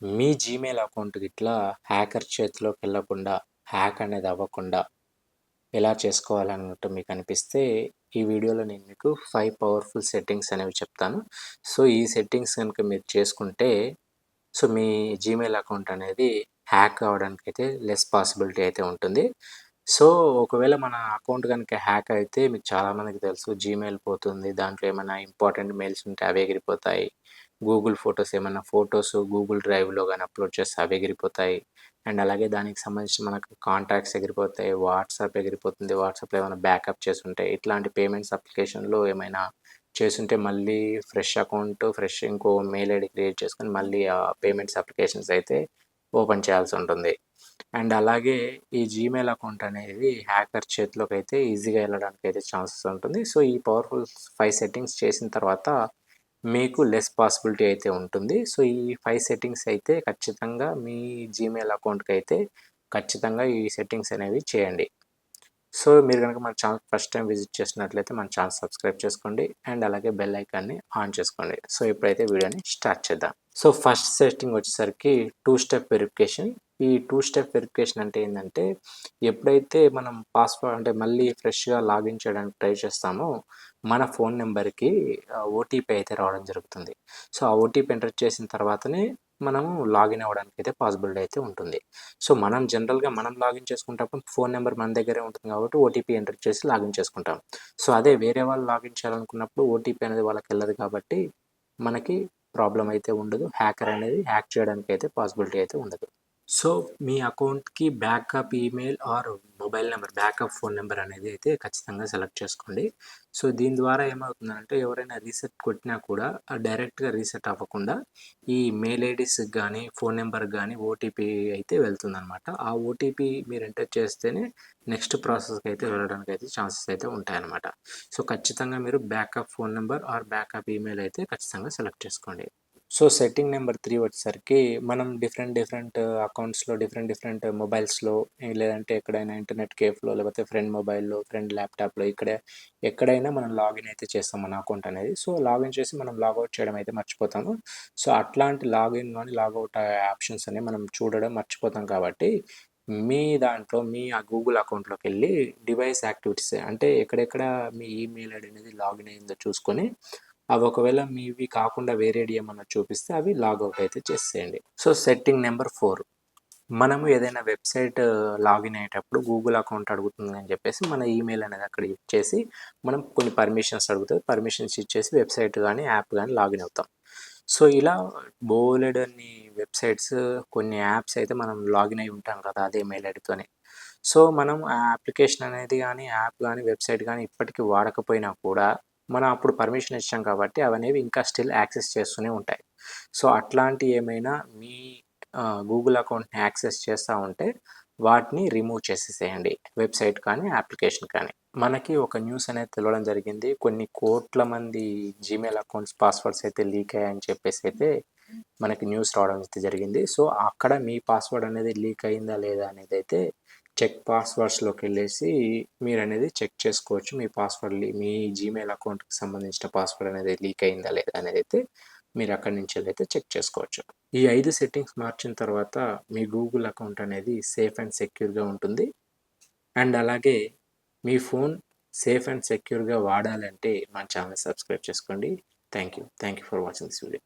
మీ Gmail account ఇట్లా hacker చేతిలోకి వెళ్ళకుండా హ్యాక్ అనేది అవ్వకుండా ఎలా చేసుకోవాలన్నట్టు మీకు అనిపిస్తే ఈ వీడియోలో నేను మీకు ఫైవ్ పవర్ఫుల్ సెట్టింగ్స్ అనేవి చెప్తాను. సో ఈ సెట్టింగ్స్ కనుక మీరు చేసుకుంటే సో మీ జీమెయిల్ అకౌంట్ అనేది హ్యాక్ అవ్వడానికి అయితే లెస్ పాసిబిలిటీ అయితే ఉంటుంది. సో ఒకవేళ మన అకౌంట్ కనుక హ్యాక్ అయితే మీకు చాలామందికి తెలుసు జీమెయిల్ పోతుంది దాంట్లో ఏమైనా ఇంపార్టెంట్ మెయిల్స్ ఉంటే అవి ఎగిరిపోతాయి. గూగుల్ ఫొటోస్ ఏమైనా ఫొటోస్ గూగుల్ డ్రైవ్లో కానీ అప్లోడ్ చేస్తే అవి ఎగిరిపోతాయి. అండ్ అలాగే దానికి సంబంధించి మనకు కాంటాక్ట్స్ ఎగిరిపోతాయి వాట్సాప్ ఎగిరిపోతుంది వాట్సాప్లో ఏమైనా బ్యాకప్ చేసి ఇట్లాంటి పేమెంట్స్ అప్లికేషన్లో ఏమైనా చేస్తుంటే మళ్ళీ ఫ్రెష్ అకౌంట్ ఫ్రెష్ ఇంకో మెయిల్ ఐడి క్రియేట్ చేసుకొని మళ్ళీ ఆ పేమెంట్స్ అప్లికేషన్స్ అయితే ఓపెన్ చేయాల్సి ఉంటుంది. అండ్ అలాగే ఈ జీమెయిల్ అకౌంట్ అనేది హ్యాకర్ చేతిలోకి అయితే ఈజీగా వెళ్ళడానికి అయితే ఛాన్సెస్ ఉంటుంది. సో ఈ పవర్ఫుల్ ఫైవ్ సెట్టింగ్స్ చేసిన తర్వాత మీకు లెస్ పాసిబిలిటీ అయితే ఉంటుంది. సో ఈ ఫైవ్ సెట్టింగ్స్ అయితే ఖచ్చితంగా మీ జీమెయిల్ అకౌంట్కి అయితే ఖచ్చితంగా ఈ సెట్టింగ్స్ అనేవి చేయండి. సో మీరు కనుక మన ఛానల్ ఫస్ట్ టైం విజిట్ చేసినట్లయితే మన ఛానల్ సబ్స్క్రైబ్ చేసుకోండి. అండ్ అలాగే బెల్ ఐకాన్ని ఆన్ చేసుకోండి. సో ఇప్పుడైతే వీడియోని స్టార్ట్ చేద్దాం. సో ఫస్ట్ సెట్టింగ్ వచ్చేసరికి టూ స్టెప్ వెరిఫికేషన్ ఈ టూ స్టెప్ వెరిఫికేషన్ అంటే ఏంటంటే ఎప్పుడైతే మనం పాస్వర్డ్ అంటే మళ్ళీ ఫ్రెష్గా లాగిన్ చేయడానికి ట్రై చేస్తామో మన ఫోన్ నెంబర్కి ఓటీపీ అయితే రావడం జరుగుతుంది. సో ఆ ఓటీపీ ఎంటర్ చేసిన తర్వాతనే మనము లాగిన్ అవ్వడానికి అయితే పాసిబిలిటీ అయితే ఉంటుంది. సో మనం జనరల్గా మనం లాగిన్ చేసుకుంటప్పుడు ఫోన్ నెంబర్ మన దగ్గరే ఉంటుంది కాబట్టి ఓటీపీ ఎంటర్ చేసి లాగిన్ చేసుకుంటాం. సో అదే వేరే వాళ్ళు లాగిన్ చేయాలనుకున్నప్పుడు ఓటీపీ అనేది వాళ్ళకి వెళ్ళదు కాబట్టి మనకి ప్రాబ్లం అయితే ఉండదు. హ్యాకర్ అనేది హ్యాక్ చేయడానికి అయితే పాసిబిలిటీ అయితే ఉండదు. సో మీ అకౌంట్కి backup email or mobile number backup phone number అనేది అయితే ఖచ్చితంగా సెలెక్ట్ చేసుకోండి. సో దీని ద్వారా ఏమవుతుందంటే ఎవరైనా రీసెట్ కొట్టినా కూడా డైరెక్ట్గా రీసెట్ అవ్వకుండా ఈ మెయిల్ ఐడీస్కి కానీ ఫోన్ నెంబర్ కానీ ఓటీపీ అయితే వెళ్తుందనమాట ఆ ఓటీపీ మీరు ఎంటర్ చేస్తేనే నెక్స్ట్ ప్రాసెస్కి అయితే వెళ్ళడానికి అయితే ఛాన్సెస్ అయితే ఉంటాయన్నమాట. సో ఖచ్చితంగా మీరు backup phone number or backup email అయితే ఖచ్చితంగా సెలెక్ట్ చేసుకోండి. సో సెట్టింగ్ నెంబర్ త్రీ వచ్చేసరికి మనం డిఫరెంట్ డిఫరెంట్ అకౌంట్స్లో డిఫరెంట్ డిఫరెంట్ మొబైల్స్లో లేదంటే ఎక్కడైనా ఇంటర్నెట్ కేఫ్లో లేకపోతే ఫ్రెండ్ మొబైల్లో ఫ్రెండ్ ల్యాప్టాప్లో ఇక్కడే ఎక్కడైనా మనం లాగిన్ అయితే చేస్తాం మన అకౌంట్ అనేది. సో లాగిన్ చేసి మనం లాగౌట్ చేయడం అయితే మర్చిపోతాము. సో అట్లాంటి లాగిన్ కానీ లాగౌట్ ఆప్షన్స్ అనేవి మనం చూడడం మర్చిపోతాం కాబట్టి మీ దాంట్లో మీ ఆ గూగుల్ అకౌంట్లోకి వెళ్ళి డివైస్ యాక్టివిటీస్ అంటే ఎక్కడెక్కడ మీ ఈమెయిల్ ఐడి అనేది లాగిన్ అయిందో చూసుకొని అవి ఒకవేళ మీవి కాకుండా వేరేది ఏమన్నా చూపిస్తే అవి లాగౌట్ అయితే చేసేయండి. సో సెట్టింగ్ నెంబర్ ఫోర్ మనము ఏదైనా వెబ్సైట్ లాగిన్ uh, అయ్యేటప్పుడు గూగుల్ అకౌంట్ అడుగుతుంది అని చెప్పేసి మన ఈమెయిల్ అనేది అక్కడ ఇచ్చేసి మనం కొన్ని పర్మిషన్స్ అడుగుతుంది పర్మిషన్స్ ఇచ్చేసి వెబ్సైట్ కానీ యాప్ కానీ లాగిన్ అవుతాం. సో ఇలా బోలెడన్ని వెబ్సైట్స్ కొన్ని యాప్స్ అయితే మనం లాగిన్ అయి ఉంటాం కదా అదే మెయిల్ ఐడితోనే. సో మనం ఆ అప్లికేషన్ అనేది కానీ యాప్ కానీ వెబ్సైట్ కానీ ఇప్పటికీ వాడకపోయినా కూడా మనం అప్పుడు పర్మిషన్ ఇచ్చాం కాబట్టి అవనేవి ఇంకా స్టిల్ యాక్సెస్ చేస్తూనే ఉంటాయి. సో అట్లాంటి ఏమైనా మీ గూగుల్ అకౌంట్ని యాక్సెస్ చేస్తూ ఉంటే వాటిని రిమూవ్ చేసేసేయండి. వెబ్సైట్ కానీ అప్లికేషన్ కానీ. మనకి ఒక న్యూస్ అనేది తెలవడం జరిగింది. కొన్ని కోట్ల మంది జీమెయిల్ అకౌంట్స్ పాస్వర్డ్స్ అయితే లీక్ అయ్యాయని చెప్పేసి అయితే మనకి న్యూస్ రావడం అయితే జరిగింది. సో అక్కడ మీ పాస్వర్డ్ అనేది లీక్ అయిందా లేదా అనేది అయితే చెక్ పాస్వర్డ్స్లోకి వెళ్ళేసి మీరు అనేది చెక్ చేసుకోవచ్చు. మీ పాస్వర్డ్ మీ జీమెయిల్ అకౌంట్కి సంబంధించిన పాస్వర్డ్ అనేది లీక్ అయిందా లేదా అనేది అయితే మీరు అక్కడి నుంచి అయితే చెక్ చేసుకోవచ్చు. ఈ ఐదు సెట్టింగ్స్ మార్చిన తర్వాత మీ గూగుల్ అకౌంట్ అనేది సేఫ్ అండ్ సెక్యూర్గా ఉంటుంది. అండ్ అలాగే మీ ఫోన్ సేఫ్ అండ్ సెక్యూర్గా వాడాలంటే మా ఛానల్ సబ్స్క్రైబ్ చేసుకోండి. Thank you thank you for watching this video.